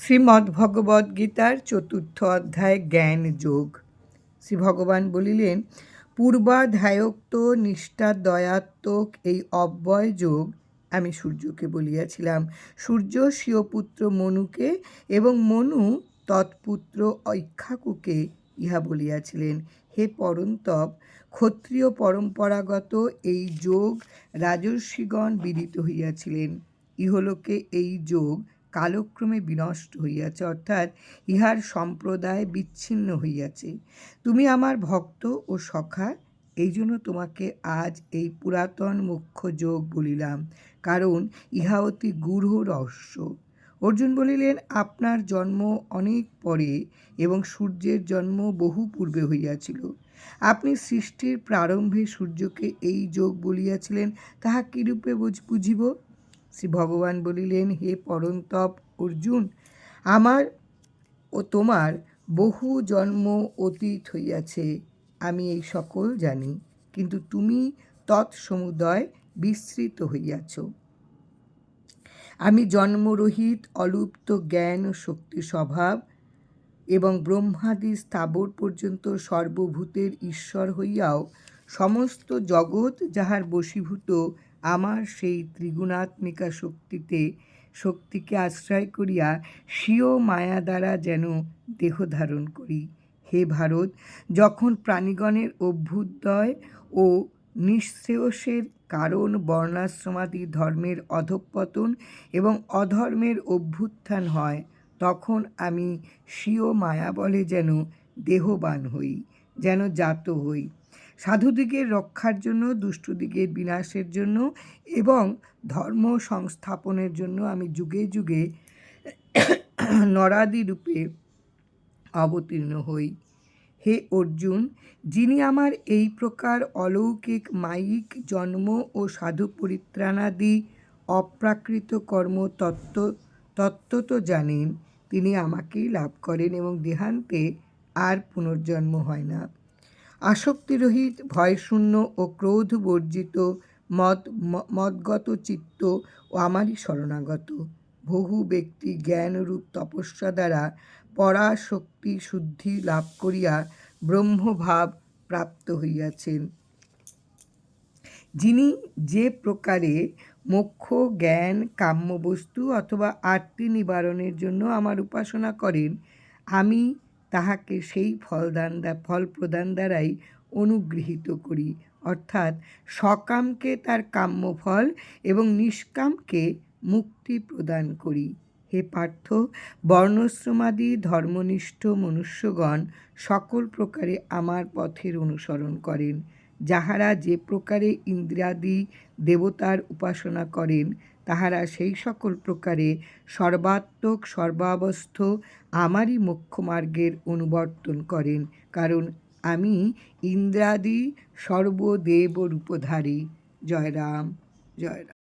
শ্রীমদ্ ভগবদ্ গীতার চতুর্থ অধ্যায় জ্ঞান যোগ। শ্রী ভগবান বলিলেন পূর্বাধ্যায়োক্ত নিষ্ঠা দয়াত্মক এই অব্যয় যোগ আমি সূর্যকে বলিয়াছিলাম। সূর্য স্বীয়পুত্র মনুকে এবং মনু তৎপুত্র ঐক্ষাকুকে ইহা বলিয়াছিলেন। হে পরন্তপ ক্ষত্রিয় পরম্পরাগত এই যোগ রাজর্ষিগণ বিদিত হইয়াছিলেন। ইহলোকে এই যোগ কালক্রমে বিনষ্ট হইয়াছে, অর্থাৎ ইহার সম্প্রদায় বিচ্ছিন্ন হইয়াছে। তুমি আমার ভক্ত ও সখা এই জন্য তোমাকে আজ এই পুরাতন মুখ্য যোগ বলিলাম, কারণ ইহা অতি গূঢ় রহস্য। অর্জুন বলিলেন, আপনার জন্ম অনেক পরে এবং সূর্যের জন্ম বহু পূর্বে হইয়াছিল। আপনি সৃষ্টির প্রারম্ভে সূর্যকে এই যোগ বলিয়াছিলেন, তাহা কীরূপে বুঝিব? শ্রী ভগবান বলিলেন, হে পরন্তপ অর্জুন, আমার ও তোমার বহু জন্ম অতীত হইয়াছে, আমি এই সকল জানি, কিন্তু তুমি তৎসমুদয় বিস্তৃত হইয়াছ। আমি জন্মরহিত অলুপ্ত জ্ঞান ও শক্তি স্বভাব এবং ব্রহ্মাদি স্থাবর পর্যন্ত সর্বভূতের ঈশ্বর হইয়াও সমস্ত জগৎ যাহার বশীভূত আমার সেই ত্রিগুণাত্মিকা শক্তিতে, শক্তিকে আশ্রয় করিয়া স্বীয় মায়া দ্বারা যেন দেহ ধারণ করি। হে ভারত, যখন প্রাণীগণের অভ্যুদয় ও নিঃশ্রেয়সের কারণ বর্ণাশ্রমাদি ধর্মের অধঃপতন এবং অধর্মের অভ্যুত্থান হয়, তখন আমি স্বীয় মায়া বলে যেন দেহবান হই, যেন জাত হই। সাধুদিগের রক্ষার জন্য দুষ্টদিগের বিনাশের জন্য এবং ধর্ম সংস্থাপনের জন্য আমি যুগে যুগে নরাদি রূপে অবতীর্ণ হই। হে অর্জুন, যিনি আমার এই প্রকার অলৌকিক মাইক জন্ম ও সাধু পরিত্রাণাদি অপ্রাকৃত কর্ম তত্ত্ব তত্ত্ব তো জানেন, তিনি আমাকেই লাভ করেন এবং দেহান্তে আর পুনর্জন্ম হয় না। আসক্তিরহিত ভয়শূন্য ও ক্রোধ বর্জিত মদ মদগত চিত্ত ও আমারই শরণাগত। বহু ব্যক্তি জ্ঞানরূপ তপস্যা দ্বারা পরাশক্তি শুদ্ধি লাভ করিয়া ব্রহ্মভাব প্রাপ্ত হইয়াছেন। যিনি যে প্রকারে মোক্ষ, জ্ঞান, কাম্যবস্তু অথবা আরতি নিবারণের জন্য আমার উপাসনা করেন, আমি তাহাকে সেই ফলদান ফল প্রদান দ্বারাই অনুগৃহীত করি। অর্থাৎ সকামকে তার কাম্য ফল এবং নিষ্কামকে মুক্তি প্রদান করি। হে পার্থ, বর্ণশ্রমাদি ধর্মনিষ্ঠ মনুষ্যগণ সকল প্রকারে আমার পথের অনুসরণ করেন। যাহারা যে প্রকারে ইন্দ্রাদি দেবতার উপাসনা করেন তাহারা সেই সকল প্রকারে সর্বাত্মক, সর্বাবস্থ আমারই মুখ্যমার্গের অনুবর্তন করেন, কারণ আমি ইন্দ্রাদি সর্বদেব রূপধারী জয় রাম জয় রাম